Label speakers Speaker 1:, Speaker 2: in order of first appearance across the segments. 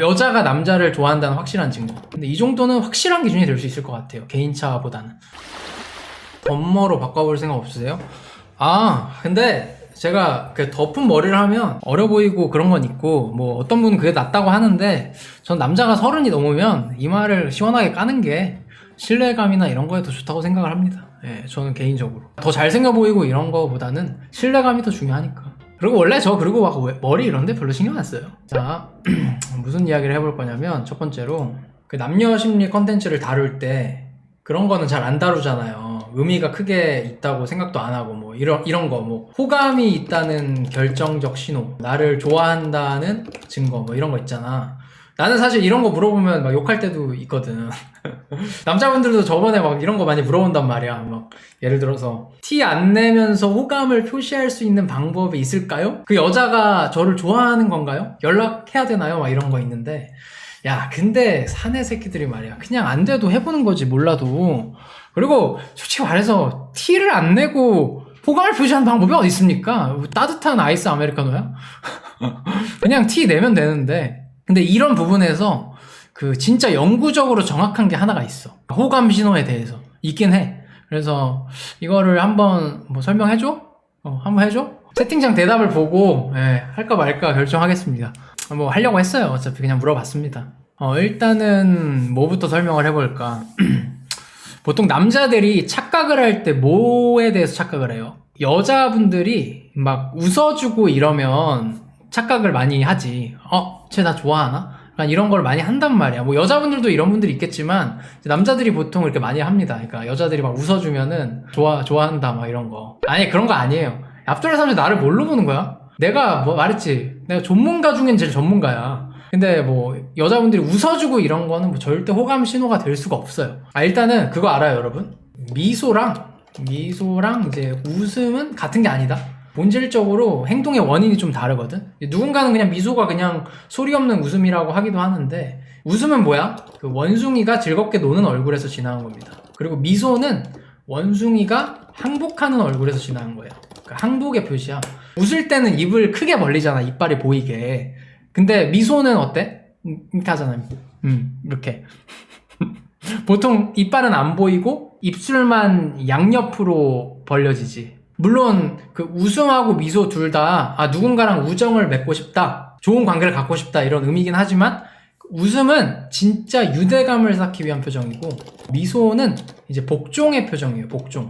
Speaker 1: 여자가 남자를 좋아한다는 확실한 증거. 근데 이 정도는 확실한 기준이 될 수 있을 것 같아요. 개인차보다는. 덤머로 바꿔볼 생각 없으세요? 아, 근데 제가 그 덮은 머리를 하면 어려 보이고 그런 건 있고, 뭐 어떤 분은 그게 낫다고 하는데, 전 남자가 서른이 넘으면 이마를 시원하게 까는 게 신뢰감이나 이런 거에 더 좋다고 생각을 합니다. 예, 저는 개인적으로. 더 잘생겨 보이고 이런 거보다는 신뢰감이 더 중요하니까. 그리고 원래 저 그리고 막 왜- 머리 이런데 별로 신경 안 써요. 자, 무슨 이야기를 해볼 거냐면 첫 번째로 그 남녀 심리 컨텐츠를 다룰 때 그런 거는 잘 안 다루잖아요. 의미가 크게 있다고 생각도 안 하고 뭐 이런 이런 거 뭐 호감이 있다는 결정적 신호, 나를 좋아한다는 증거 뭐 이런 거 있잖아. 나는 사실 이런 거 물어보면 막 욕할 때도 있거든. 남자분들도 저번에 막 이런 거 많이 물어본단 말이야. 막 예를 들어서 티 안 내면서 호감을 표시할 수 있는 방법이 있을까요? 그 여자가 저를 좋아하는 건가요? 연락해야 되나요? 막 이런 거 있는데 야 근데 사내 새끼들이 말이야 그냥 안 돼도 해보는 거지 몰라도 그리고 솔직히 말해서 티를 안 내고 호감을 표시하는 방법이 어디 있습니까? 뭐 따뜻한 아이스 아메리카노야? 그냥 티 내면 되는데 근데 이런 부분에서 그 진짜 영구적으로 정확한 게 하나가 있어 호감 신호에 대해서 있긴 해 그래서 이거를 한번 뭐 설명해줘? 어, 한번 해줘? 채팅창 대답을 보고 예, 할까 말까 결정하겠습니다 뭐 하려고 했어요 어차피 그냥 물어봤습니다 어, 일단은 뭐부터 설명을 해볼까 보통 남자들이 착각을 할 때 뭐에 대해서 착각을 해요? 여자분들이 막 웃어주고 이러면 착각을 많이 하지. 어, 쟤 나 좋아하나? 약간 이런 걸 많이 한단 말이야. 뭐 여자분들도 이런 분들이 있겠지만 남자들이 보통 이렇게 많이 합니다. 그러니까 여자들이 막 웃어주면은 좋아 좋아한다 막 이런 거. 아니 그런 거 아니에요. 앞돌 사람들 나를 뭘로 보는 거야? 내가 뭐 말했지. 내가 전문가 중엔 제일 전문가야. 근데 뭐 여자분들이 웃어주고 이런 거는 뭐 절대 호감 신호가 될 수가 없어요. 아 일단은 그거 알아요, 여러분? 미소랑 미소랑 이제 웃음은 같은 게 아니다. 본질적으로 행동의 원인이 좀 다르거든. 누군가는 그냥 미소가 그냥 소리 없는 웃음이라고 하기도 하는데 웃음은 뭐야? 그 원숭이가 즐겁게 노는 얼굴에서 지나는 겁니다. 그리고 미소는 원숭이가 항복하는 얼굴에서 지나는 거예요. 그 항복의 표시야. 웃을 때는 입을 크게 벌리잖아. 이빨이 보이게. 근데 미소는 어때? 음, 이렇게 하잖아. 음, 이렇게. 보통 이빨은 안 보이고 입술만 양옆으로 벌려지지. 물론 그 웃음하고 미소 둘 다 아, 누군가랑 우정을 맺고 싶다. 좋은 관계를 갖고 싶다. 이런 의미긴 하지만 웃음은 진짜 유대감을 쌓기 위한 표정이고 미소는 이제 복종의 표정이에요. 복종.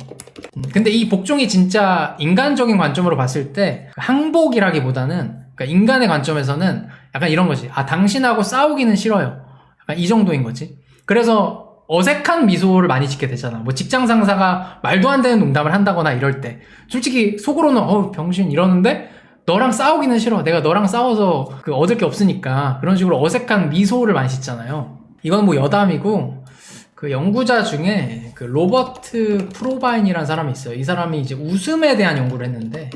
Speaker 1: 음, 근데 이 복종이 진짜 인간적인 관점으로 봤을 때 항복이라기보다는 그러니까 인간의 관점에서는 약간 이런 거지. 아 당신하고 싸우기는 싫어요. 약간 이 정도인 거지. 그래서 어색한 미소를 많이 짓게 되잖아. 뭐 직장 상사가 말도 안 되는 농담을 한다거나 이럴 때 솔직히 속으로는 어 병신 이러는데 너랑 싸우기는 싫어. 내가 너랑 싸워서 그 얻을 게 없으니까 그런 식으로 어색한 미소를 많이 짓잖아요. 이건 뭐 여담이고 그 연구자 중에 그 로버트 프로바인이라는 사람이 있어요. 이 사람이 이제 웃음에 대한 연구를 했는데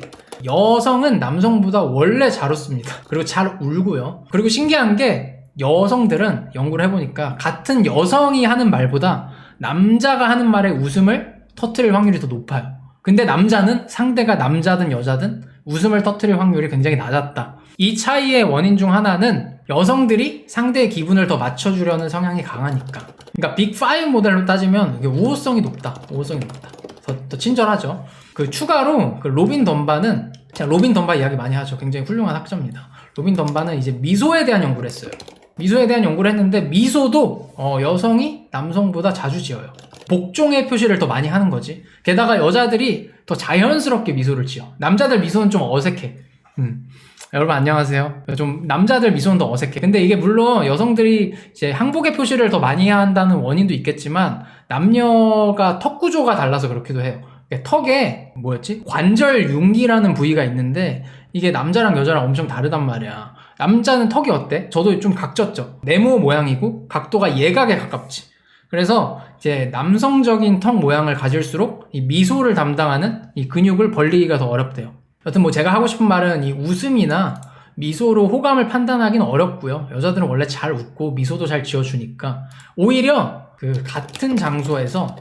Speaker 1: 여성은 남성보다 원래 잘 웃습니다. 그리고 잘 울고요. 그리고 신기한 게 여성들은 연구를 해보니까 같은 여성이 하는 말보다 남자가 하는 말에 웃음을 터트릴 확률이 더 높아요. 근데 남자는 상대가 남자든 여자든 웃음을 터트릴 확률이 굉장히 낮았다. 이 차이의 원인 중 하나는 여성들이 상대의 기분을 더 맞춰주려는 성향이 강하니까. 그러니까 빅5 모델로 따지면 이게 우호성이 높다. 우호성이 높다. 더, 더 친절하죠. 그 추가로 그 로빈 덤바는 제가 로빈 덤바 이야기 많이 하죠. 굉장히 훌륭한 학자입니다. 로빈 덤바는 이제 미소에 대한 연구를 했어요. 미소에 대한 연구를 했는데 미소도 어, 여성이 남성보다 자주 지어요. 복종의 표시를 더 많이 하는 거지. 게다가 여자들이 더 자연스럽게 미소를 지어. 남자들 미소는 좀 어색해. 음. 여러분 안녕하세요. 좀 남자들 미소는 더 어색해. 근데 이게 물론 여성들이 이제 항복의 표시를 더 많이 한다는 원인도 있겠지만 남녀가 턱 구조가 달라서 그렇기도 해요. 턱에 뭐였지? 관절 융기라는 부위가 있는데 이게 남자랑 여자랑 엄청 다르단 말이야. 남자는 턱이 어때? 저도 좀 각졌죠. 네모 모양이고 각도가 예각에 가깝지. 그래서 이제 남성적인 턱 모양을 가질수록 이 미소를 담당하는 이 근육을 벌리기가 더 어렵대요. 여튼 뭐 제가 하고 싶은 말은 이 웃음이나 미소로 호감을 판단하기는 어렵고요. 여자들은 원래 잘 웃고 미소도 잘 지어주니까 오히려 그 같은 장소에서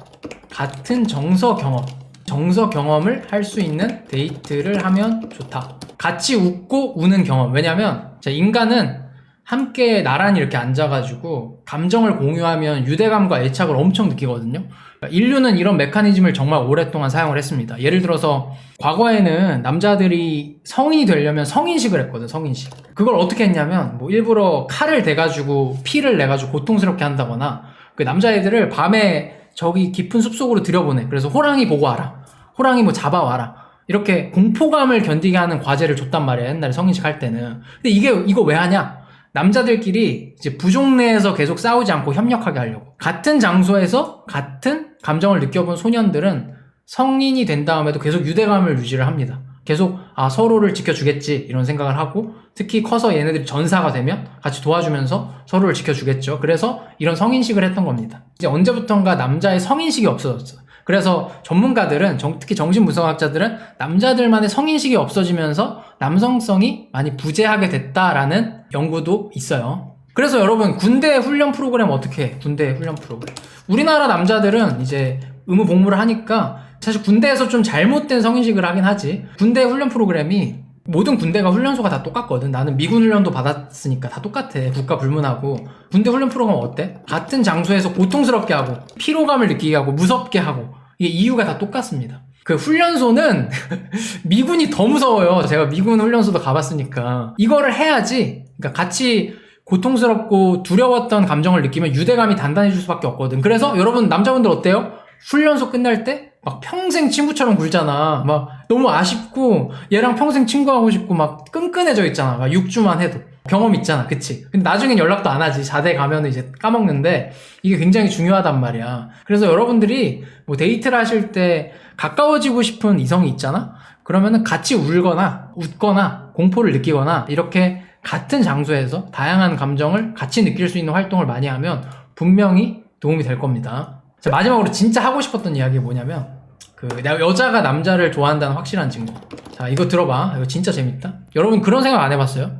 Speaker 1: 같은 정서 경험, 정서 경험을 할 수 있는 데이트를 하면 좋다. 같이 웃고 우는 경험. 왜냐면 자, 인간은 함께 나란히 이렇게 앉아가지고 감정을 공유하면 유대감과 애착을 엄청 느끼거든요. 그러니까 인류는 이런 메커니즘을 정말 오랫동안 사용을 했습니다. 예를 들어서 과거에는 남자들이 성인이 되려면 성인식을 했거든, 성인식. 그걸 어떻게 했냐면 뭐 일부러 칼을 대가지고 피를 내가지고 고통스럽게 한다거나 그 남자애들을 밤에 저기 깊은 숲속으로 들여보내. 그래서 호랑이 보고 와라. 호랑이 뭐 잡아와라. 이렇게 공포감을 견디게 하는 과제를 줬단 말이야, 옛날에 성인식 할 때는. 근데 이게, 이거 왜 하냐? 남자들끼리 이제 부족 내에서 계속 싸우지 않고 협력하게 하려고. 같은 장소에서 같은 감정을 느껴본 소년들은 성인이 된 다음에도 계속 유대감을 유지를 합니다. 계속, 아, 서로를 지켜주겠지, 이런 생각을 하고, 특히 커서 얘네들이 전사가 되면 같이 도와주면서 서로를 지켜주겠죠. 그래서 이런 성인식을 했던 겁니다. 이제 언제부턴가 남자의 성인식이 없어졌어. 그래서 전문가들은 정- 특히 정신분석학자들은 남자들만의 성인식이 없어지면서 남성성이 많이 부재하게 됐다라는 연구도 있어요. 그래서 여러분 군대 훈련 프로그램 어떻게 해? 군대 훈련 프로그램. 우리나라 남자들은 이제 의무 복무를 하니까 사실 군대에서 좀 잘못된 성인식을 하긴 하지. 군대 훈련 프로그램이 모든 군대가 훈련소가 다 똑같거든. 나는 미군 훈련도 받았으니까 다 똑같아. 국가 불문하고. 군대 훈련 프로그램 어때? 같은 장소에서 고통스럽게 하고, 피로감을 느끼게 하고, 무섭게 하고. 이게 이유가 다 똑같습니다. 그 훈련소는 미군이 더 무서워요. 제가 미군 훈련소도 가봤으니까. 이거를 해야지. 그러니까 같이 고통스럽고 두려웠던 감정을 느끼면 유대감이 단단해질 수밖에 없거든. 그래서 여러분 남자분들 어때요? 훈련소 끝날 때 막 평생 친구처럼 굴잖아. 막 너무 아쉽고 얘랑 평생 친구하고 싶고 막 끈끈해져 있잖아. 막 6주만 해도. 경험 있잖아. 그치? 근데 나중엔 연락도 안 하지. 자대 가면은 이제 까먹는데 이게 굉장히 중요하단 말이야. 그래서 여러분들이 뭐 데이트를 하실 때 가까워지고 싶은 이성이 있잖아? 그러면은 같이 울거나 웃거나 공포를 느끼거나 이렇게 같은 장소에서 다양한 감정을 같이 느낄 수 있는 활동을 많이 하면 분명히 도움이 될 겁니다. 자, 마지막으로 진짜 하고 싶었던 이야기 뭐냐면 그 내가 여자가 남자를 좋아한다는 확실한 증거. 자, 이거 들어봐. 이거 진짜 재밌다. 여러분 그런 생각 안 해봤어요?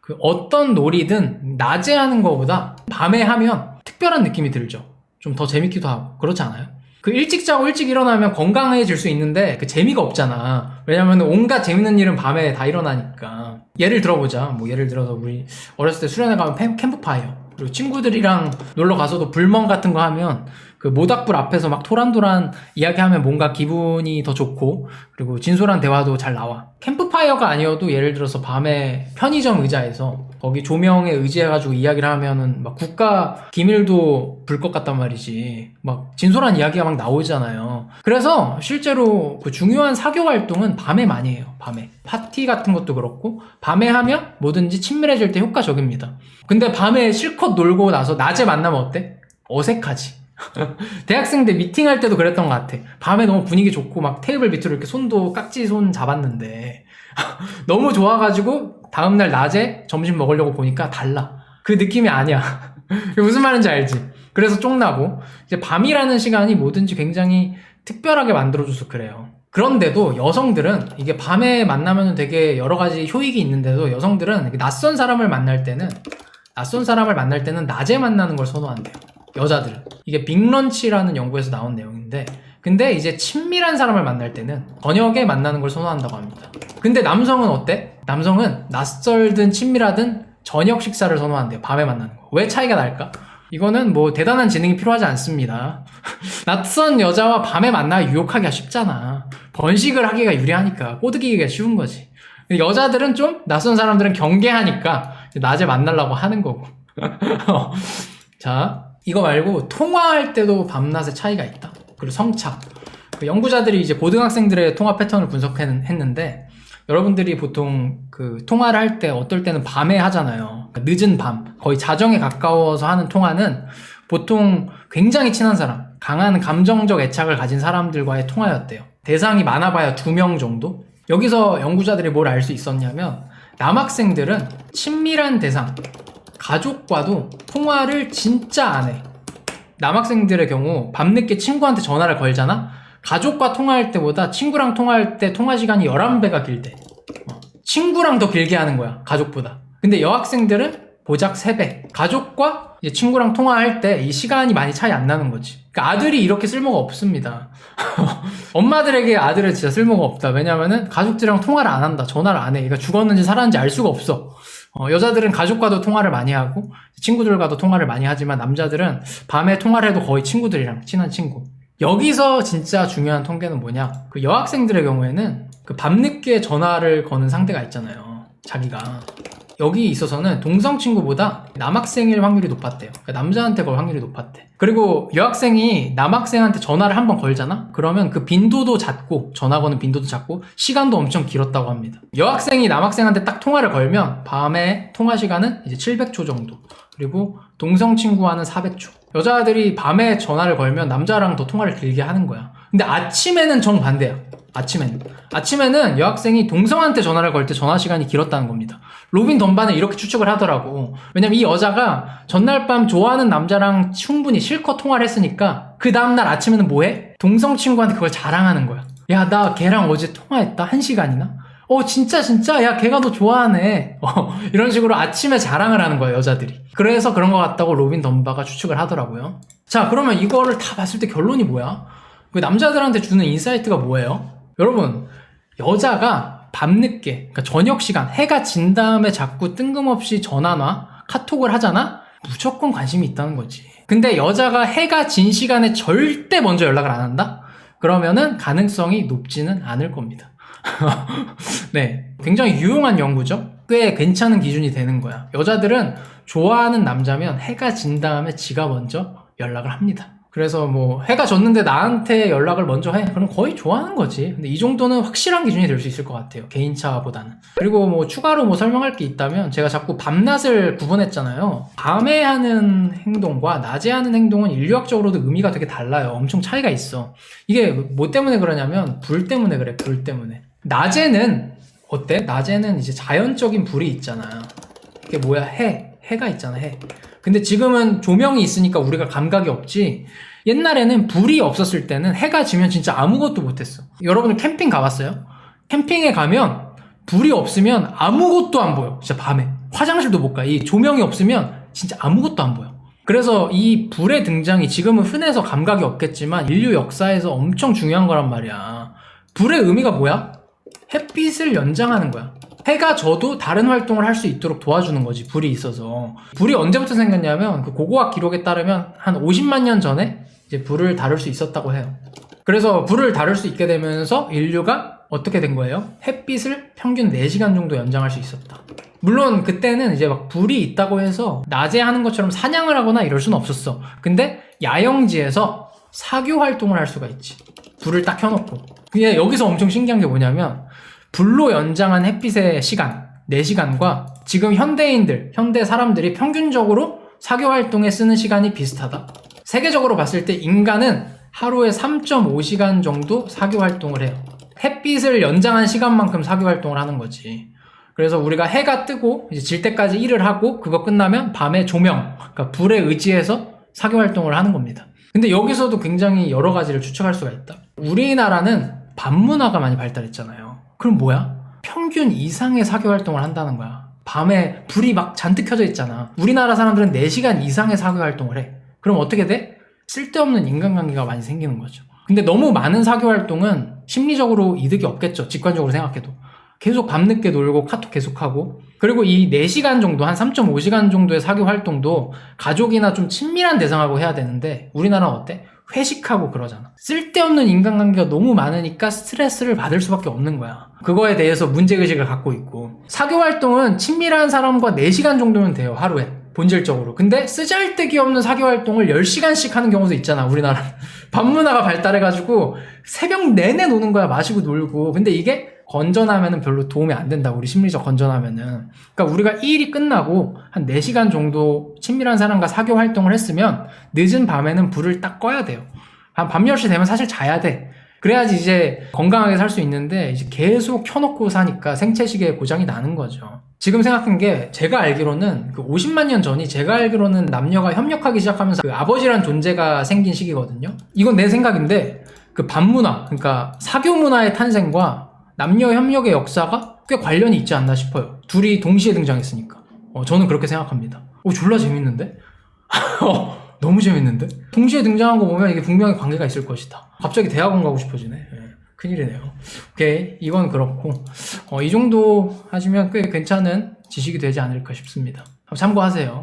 Speaker 1: 그 어떤 놀이든 낮에 하는 것보다 밤에 하면 특별한 느낌이 들죠. 좀 더 재밌기도 하고 그렇지 않아요? 그 일찍 자고 일찍 일어나면 건강해질 수 있는데 그 재미가 없잖아. 왜냐면 온갖 재밌는 일은 밤에 다 일어나니까. 예를 들어보자. 뭐 예를 들어서 우리 어렸을 때 수련회 가면 캠- 캠프파이어. 그리고 친구들이랑 놀러 가서도 불멍 같은 거 하면 그 모닥불 앞에서 막 토란토란 이야기하면 뭔가 기분이 더 좋고 그리고 진솔한 대화도 잘 나와. 캠프파이어가 아니어도 예를 들어서 밤에 편의점 의자에서 거기 조명에 의지해가지고 이야기를 하면은 막 국가 기밀도 불 것 같단 말이지. 막 진솔한 이야기가 막 나오잖아요. 그래서 실제로 그 중요한 사교 활동은 밤에 많이 해요. 밤에. 파티 같은 것도 그렇고 밤에 하면 뭐든지 친밀해질 때 효과적입니다. 근데 밤에 실컷 놀고 나서 낮에 만나면 어때? 어색하지. 대학생 때 미팅할 때도 그랬던 것 같아. 밤에 너무 분위기 좋고 막 테이블 밑으로 이렇게 손도 깍지 손 잡았는데 너무 좋아가지고 다음날 낮에 점심 먹으려고 보니까 달라. 그 느낌이 아니야. 무슨 말인지 알지? 그래서 쫑나고 이제 밤이라는 시간이 뭐든지 굉장히 특별하게 만들어줘서 그래요. 그런데도 여성들은 이게 밤에 만나면 되게 여러 가지 효익이 있는데도 여성들은 낯선 사람을 만날 때는 낯선 사람을 만날 때는 낮에 만나는 걸 선호한대요. 여자들은. 이게 빅런치라는 연구에서 나온 내용인데 근데 이제 친밀한 사람을 만날 때는 저녁에 만나는 걸 선호한다고 합니다. 근데 남성은 어때? 남성은 낯설든 친밀하든 저녁 식사를 선호한대요. 밤에 만나는 거. 왜 차이가 날까? 이거는 뭐 대단한 지능이 필요하지 않습니다. 낯선 여자와 밤에 만나 유혹하기가 쉽잖아. 번식을 하기가 유리하니까 꼬드기기가 쉬운 거지. 여자들은 좀 낯선 사람들은 경계하니까 낮에 만나려고 하는 거고. 자, 이거 말고 통화할 때도 밤낮의 차이가 있다. 그리고 성착. 그 연구자들이 이제 고등학생들의 통화 패턴을 분석했는데 여러분들이 보통 그 통화를 할 때 어떨 때는 밤에 하잖아요. 늦은 밤, 거의 자정에 가까워서 하는 통화는 보통 굉장히 친한 사람, 강한 감정적 애착을 가진 사람들과의 통화였대요. 대상이 많아봐야 두 명 정도? 여기서 연구자들이 뭘 알 수 있었냐면 남학생들은 친밀한 대상, 가족과도 통화를 진짜 안 해. 남학생들의 경우 밤늦게 친구한테 전화를 걸잖아? 가족과 통화할 때보다 친구랑 통화할 때 통화 시간이 11배가 길대. 어. 친구랑 더 길게 하는 거야, 가족보다. 근데 여학생들은 보작 3배. 가족과 친구랑 통화할 때 이 시간이 많이 차이 안 나는 거지. 그러니까 아들이 이렇게 쓸모가 없습니다. 엄마들에게 아들은 진짜 쓸모가 없다. 왜냐면은 가족들이랑 통화를 안 한다. 전화를 안 해. 그러니까 죽었는지 살았는지 알 수가 없어. 어, 여자들은 가족과도 통화를 많이 하고 친구들과도 통화를 많이 하지만 남자들은 밤에 통화를 해도 거의 친구들이랑 친한 친구. 여기서 진짜 중요한 통계는 뭐냐? 그 여학생들의 경우에는 그 밤늦게 전화를 거는 상대가 있잖아요. 자기가. 여기 있어서는 동성 친구보다 남학생일 확률이 높았대요. 그러니까 남자한테 걸 확률이 높았대. 그리고 여학생이 남학생한테 전화를 한번 걸잖아? 그러면 그 빈도도 잦고, 전화 거는 빈도도 잦고, 시간도 엄청 길었다고 합니다. 여학생이 남학생한테 딱 통화를 걸면, 밤에 통화 시간은 이제 700초 정도. 그리고 동성 친구와는 400초. 여자들이 밤에 전화를 걸면 남자랑 더 통화를 길게 하는 거야. 근데 아침에는 정반대야. 아침에는. 아침에는 여학생이 동성한테 전화를 걸 때 전화 시간이 길었다는 겁니다. 로빈 덤바는 이렇게 추측을 하더라고. 왜냐면 이 여자가 전날 밤 좋아하는 남자랑 충분히 실컷 통화를 했으니까 그 다음날 아침에는 뭐해? 동성 친구한테 그걸 자랑하는 거야. 야, 나 걔랑 어제 통화했다. 한 시간이나? 어, 진짜, 진짜. 야, 걔가 너 좋아하네. 어, 이런 식으로 아침에 자랑을 하는 거야, 여자들이. 그래서 그런 것 같다고 로빈 덤바가 추측을 하더라고요. 자, 그러면 이거를 다 봤을 때 결론이 뭐야? 그 남자들한테 주는 인사이트가 뭐예요? 여러분, 여자가 밤늦게, 그러니까 저녁 시간, 해가 진 다음에 자꾸 뜬금없이 전화나 카톡을 하잖아? 무조건 관심이 있다는 거지. 근데 여자가 해가 진 시간에 절대 먼저 연락을 안 한다? 그러면은 가능성이 높지는 않을 겁니다. 네. 굉장히 유용한 연구죠? 꽤 괜찮은 기준이 되는 거야. 여자들은 좋아하는 남자면 해가 진 다음에 지가 먼저 연락을 합니다. 그래서 뭐 해가 졌는데 나한테 연락을 먼저 해. 그럼 거의 좋아하는 거지. 근데 이 정도는 확실한 기준이 될 수 있을 것 같아요. 개인차보다는. 그리고 뭐 추가로 뭐 설명할 게 있다면 제가 자꾸 밤낮을 구분했잖아요. 밤에 하는 행동과 낮에 하는 행동은 인류학적으로도 의미가 되게 달라요. 엄청 차이가 있어. 이게 뭐 때문에 그러냐면 불 때문에 그래 불 때문에. 낮에는 어때? 낮에는 이제 자연적인 불이 있잖아 이게 뭐야? 해. 해가 있잖아 해 근데 지금은 조명이 있으니까 우리가 감각이 없지. 옛날에는 불이 없었을 때는 해가 지면 진짜 아무것도 못했어. 여러분들 캠핑 가봤어요? 캠핑에 가면 불이 없으면 아무것도 안 보여. 진짜 밤에. 화장실도 못 가. 이 조명이 없으면 진짜 아무것도 안 보여. 그래서 이 불의 등장이 지금은 흔해서 감각이 없겠지만 인류 역사에서 엄청 중요한 거란 말이야. 불의 의미가 뭐야? 햇빛을 연장하는 거야. 해가 져도 다른 활동을 할 수 있도록 도와주는 거지 불이 있어서. 불이 언제부터 생겼냐면 그 고고학 기록에 따르면 한 50만 년 전에 이제 불을 다룰 수 있었다고 해요. 그래서 불을 다룰 수 있게 되면서 인류가 어떻게 된 거예요? 햇빛을 평균 4시간 정도 연장할 수 있었다. 물론 그때는 이제 막 불이 있다고 해서 낮에 하는 것처럼 사냥을 하거나 이럴 수는 없었어. 근데 야영지에서 사교 활동을 할 수가 있지. 불을 딱 켜놓고. 근데 여기서 엄청 신기한 게 뭐냐면 불로 연장한 햇빛의 시간, 4시간과 지금 현대인들, 현대 사람들이 평균적으로 사교 활동에 쓰는 시간이 비슷하다. 세계적으로 봤을 때 인간은 하루에 3.5시간 정도 사교 활동을 해요. 햇빛을 연장한 시간만큼 사교 활동을 하는 거지. 그래서 우리가 해가 뜨고 이제 질 때까지 일을 하고 그거 끝나면 밤에 조명, 그러니까 불에 의지해서 사교 활동을 하는 겁니다. 근데 여기서도 굉장히 여러 가지를 추측할 수가 있다. 우리나라는 밤문화가 많이 발달했잖아요. 그럼 뭐야? 평균 이상의 사교 활동을 한다는 거야. 밤에 불이 막 잔뜩 켜져 있잖아. 우리나라 사람들은 4시간 이상의 사교 활동을 해. 그럼 어떻게 돼? 쓸데없는 인간관계가 많이 생기는 거죠. 근데 너무 많은 사교 활동은 심리적으로 이득이 없겠죠. 직관적으로 생각해도. 계속 밤늦게 놀고 카톡 계속하고 그리고 이 4시간 정도 한 3.5시간 정도의 사교 활동도 가족이나 좀 친밀한 대상하고 해야 되는데 우리나라는 어때? 회식하고 그러잖아. 쓸데없는 인간관계가 너무 많으니까 스트레스를 받을 수밖에 없는 거야. 그거에 대해서 문제의식을 갖고 있고. 사교 활동은 친밀한 사람과 4시간 정도면 돼요, 하루에. 본질적으로. 근데 쓰잘데기 없는 사교 활동을 10시간씩 하는 경우도 있잖아, 우리나라. 밤문화가 발달해가지고 새벽 내내 노는 거야, 마시고 놀고. 근데 이게 건전하면은 별로 도움이 안 된다. 우리 심리적 건전하면은. 그러니까 우리가 이 일이 끝나고 한 4시간 정도 친밀한 사람과 사교 활동을 했으면 늦은 밤에는 불을 딱 꺼야 돼요. 한 밤 10시 되면 사실 자야 돼. 그래야지 이제 건강하게 살 수 있는데 이제 계속 켜놓고 사니까 생체시계에 고장이 나는 거죠. 지금 생각한 게 제가 알기로는 그 50만 년 전이 제가 알기로는 남녀가 협력하기 시작하면서 그 아버지란 존재가 생긴 시기거든요. 이건 내 생각인데 그 밤문화, 그러니까 사교 문화의 탄생과 남녀 협력의 역사가 꽤 관련이 있지 않나 싶어요. 둘이 동시에 등장했으니까. 어, 저는 그렇게 생각합니다. 오, 졸라 재밌는데? 어, 너무 재밌는데? 동시에 등장한 거 보면 이게 분명히 관계가 있을 것이다. 갑자기 대학원 가고 싶어지네. 예. 큰일이네요. 오케이. 이건 그렇고, 어, 이 정도 하시면 꽤 괜찮은 지식이 되지 않을까 싶습니다. 참고하세요.